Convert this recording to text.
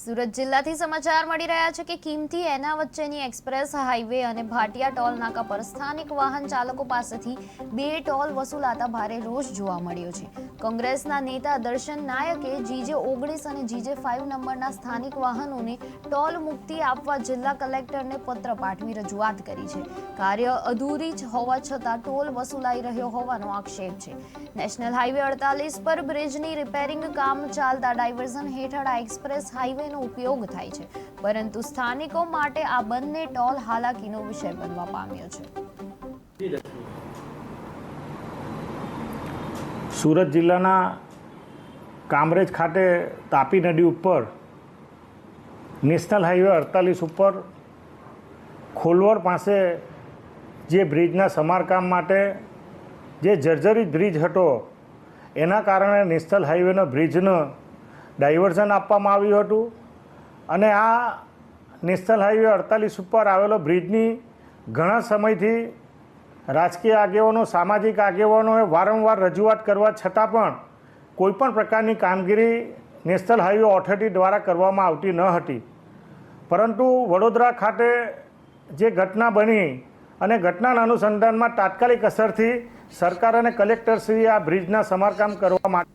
સુરત જિલ્લાથી સમાચાર મળી રહ્યા છે કે કિંમતી એના વચ્ચેની એક્સપ્રેસ, હાઈવે અને ભાટિયા ટોલ નાકા પર સ્થાનિક વાહન ચાલકો પાસેથી બે ટોલ વસૂલાતા ભારે રોષ જોવા મળ્યો છે. કોંગ્રેસના નેતા દર્શન નાયકે જીજે ઓગણીસ અને જીજે ફાઇવ નંબરના સ્થાનિક વાહનોને ટોલ મુક્તિ આપવા જિલ્લા કલેક્ટરને પત્ર પાઠવી રજૂઆત કરી છે. કાર્ય અધૂરી જ હોવા છતાં ટોલ વસૂલાઈ રહ્યો હોવાનો આક્ષેપ છે. નેશનલ હાઈવે અડતાલીસ પર બ્રિજની રિપેરિંગ કામ ચાલતા ડાયવર્ઝન હેઠળ આ એક્સપ્રેસ હાઈવેનો ઉપયોગ થાય છે. પરંતુ સ્થાનિકો માટે આ બંને ટોલ હાલાકીનો વિષય બનવા પામ્યો છે. સુરત જિલ્લાના કામરેજ ખાતે તાપી નદી ઉપર, નેશનલ હાઈવે અડતાલીસ ઉપર ખોલવર પાસે જે બ્રિજના સમારકામ માટે જે જર્જરિત બ્રિજ હતો, એના કારણે નેશનલ હાઈવેનો બ્રિજનું ડાયવર્ઝન આપવામાં આવ્યું હતું. અને આ નેશનલ હાઈવે અડતાલીસ ઉપર આવેલો બ્રિજની ઘણા સમયથી રાજકીય આગેવાનો, સામાજિક આગેવાનોએ વારંવાર રજૂઆત કરવા છતાં પણ કોઈપણ પ્રકારની કામગીરી નેશનલ હાઈવે ઓથોરિટી દ્વારા કરવામાં આવતી ન હતી. પરંતુ વડોદરા ખાતે જે ઘટના બની અને ઘટનાના અનુસંધાનમાં તાત્કાલિક અસરથી સરકાર અને કલેક્ટરશ્રીએ આ બ્રિજના સમારકામ કરવા માટે